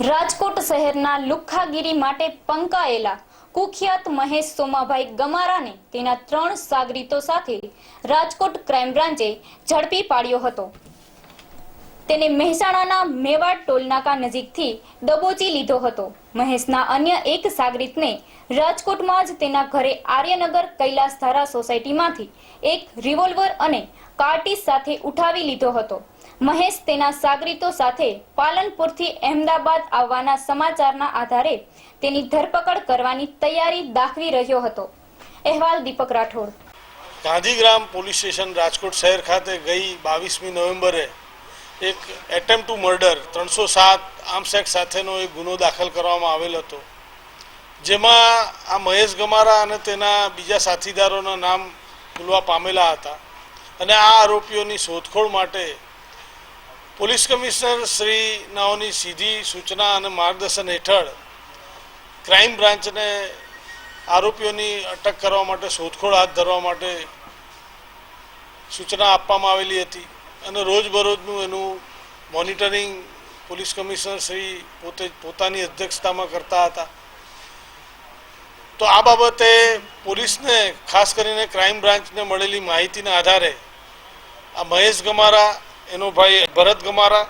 રાજકોટ શહેરના લુખ્ખાગીરી માટે પંકાયેલા કુખ્યાત મહેશ સોમાભાઈ ગમારાને તેના ત્રણ સાગરીતો સાથે રાજકોટ ક્રાઇમ બ્રાન્ચે ઝડપી પાડ્યો હતો. તેને મહેસાણાના મેવાડ ટોલનાકા નજીકથી દબોચી લીધો હતો. મહેશના અન્ય એક સાગરીતને રાજકોટમાં જ તેના ઘરે આર્યનગર કૈલાસધારા સોસાયટીમાંથી એક રિવોલ્વર અને કાર્ટીસ સાથે ઉઠાવી લીધો હતો. મહેશ તેના સાગરીતો સાથે પાલનપુરથી અહેમદાબાદ આવવાના સમાચારના આધારે તેની ધરપકડ કરવાની તૈયારી દાખવી રહ્યો હતો. અહેવાલ દીપક રાઠોડ. ગાંધીગ્રામ પોલીસ સ્ટેશન રાજકોટ શહેર ખાતે ગઈ બાવીસમી નવેમ્બરે એક એટેમ્પ ટુ મર્ડર ત્રણસો સાત આર્મ્સ એક્ટ સાથેનો એક ગુનો દાખલ કરવામાં આવેલ હતો. જેમાં આ મહેશ ગમારા અને તેના બીજા સાથીદારોના નામ ખુલવા પામેલા હતા અને આ આરોપીઓની શોધખોળ માટે પોલીસ કમિશનર શ્રી નાઓની સીધી સૂચના અને માર્ગદર્શન હેઠળ ક્રાઇમ બ્રાન્ચને આરોપીઓની અટક કરવા માટે શોધખોળ હાથ ધરવા માટે સૂચના આપવામાં આવેલી હતી અને રોજબરોજનું એનું મોનિટરિંગ પોલીસ કમિશનર શ્રી પોતે પોતાની અધ્યક્ષતામાં કરતા હતા. તો આ બાબતે પોલીસને, ખાસ કરીને ક્રાઇમ બ્રાન્ચને મળેલી માહિતીના આધારે આ મહેશ ગમારા એનો ભાઈ ભરત ગમારા,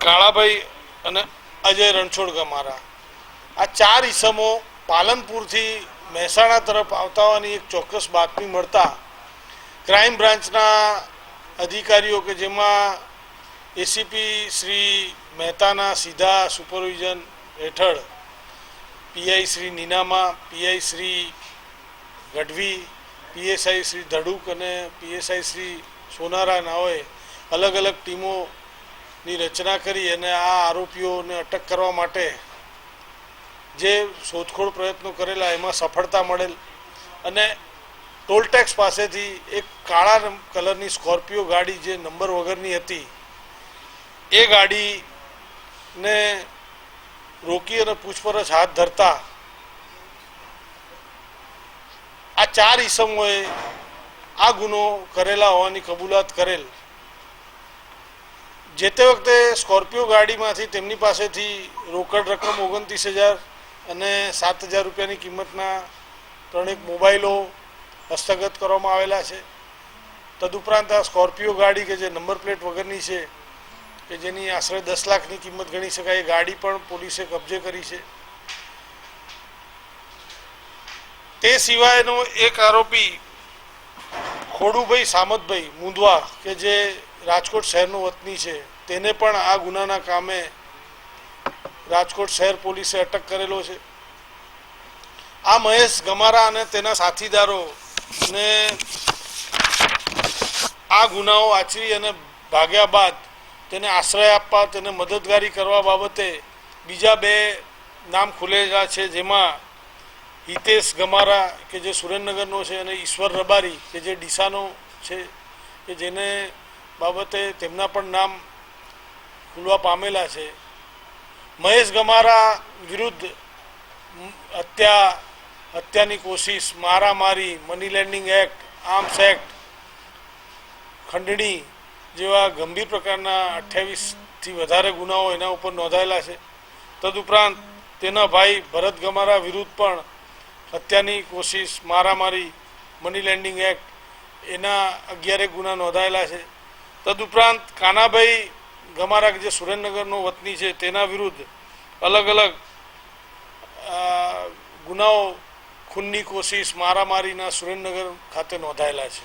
કાળાભાઈ અને અજય રણછોડ ગમારા. આ ચાર ઈસમો પાલનપુરથી મહેસાણા તરફ આવતા હોવાની એક ચોક્કસ બાતમી મળતા ક્રાઇમ બ્રાન્ચના અધિકારીઓ કે જેમાં એસીપી શ્રી મહેતાના સીધા સુપરવિઝન હેઠળ PI Shri Ninama, PI Shri Gadhvi, PSI Shri Dhaduk અને પીએસઆઈ શ્રી સોનારા નાઓએ અલગ અલગ ટીમોની રચના કરી અને આ આરોપીઓને અટક કરવા માટે જે શોધખોળ પ્રયત્નો કરેલા એમાં સફળતા મળેલ અને ટોલટેક્સ પાસેથી એક કાળા કલરની સ્કોર્પિયો ગાડી જે નંબર વગરની હતી, એ ગાડીને રોકી અને પૂછપરછ હાથ ધરતા આ ચાર ઈસમોએ આ ગુનો કરેલા હોવાની કબૂલાત કરેલ. જે તે વખતે સ્કોર્પિયો ગાડીમાંથી તેમની પાસેથી રોકડ રકમ ઓગણત્રીસ હજાર અને સાત હજાર રૂપિયાની કિંમતના ત્રણેક મોબાઈલો હસ્તગત કરવામાં આવેલા છે. તદુપરાંત આ સ્કોર્પિયો ગાડી કે જે નંબર પ્લેટ વગરની છે, કે જેની આશરે દસ લાખની કિંમત ગણી શકાય, એ ગાડી પણ પોલીસે કબજે કરી છે. તે સિવાયનો એક આરોપી ખોડુભાઈ સામતભાઈ મુંદવા, કે જે રાજકોટ શહેરનો વતની છે, તેને પણ આ ગુનાના કામે રાજકોટ શહેર પોલીસે અટક કરેલો છે. આ મહેશ ગમારા અને તેના સાથીદારો ને આ ગુનાઓ આચરી અને ભાગ્યા બાદ તેને આશ્રય આપવા, તેને મદદગારી કરવા બાબતે બીજા બે નામ ખુલેલા છે, જેમાં હિતેશ ગમારા કે જે સુરેન્દ્રનગરનો છે અને ઈશ્વર રબારી કે જે ડીસાનો છે, કે જેને બાબતે તેમના પણ નામ ખુલવા પામેલા છે. મહેશ ગમારા વિરુદ્ધ હત્યા, હત્યાની કોશિશ, મારામારી money lending act arms act ખંડણી જેવા ગંભીર પ્રકારના અઠ્યાવીસથી વધારે ગુનાઓ એના ઉપર નોંધાયેલા છે. તદુપરાંત તેના ભાઈ ભરત ગમારા વિરુદ્ધ પણ હત્યાની કોશિશ, મારામારી મની લેન્ડિંગ એક્ટ એના અગિયારેક ગુના નોંધાયેલા છે. તદુપરાંત કાનાભાઈ ગમારા જે સુરેન્દ્રનગરનો વતની છે, તેના વિરુદ્ધ અલગ અલગ ગુનાઓ, ખૂનની કોશિશ, મારામારીના સુરેન્દ્રનગર ખાતે નોંધાયેલા છે.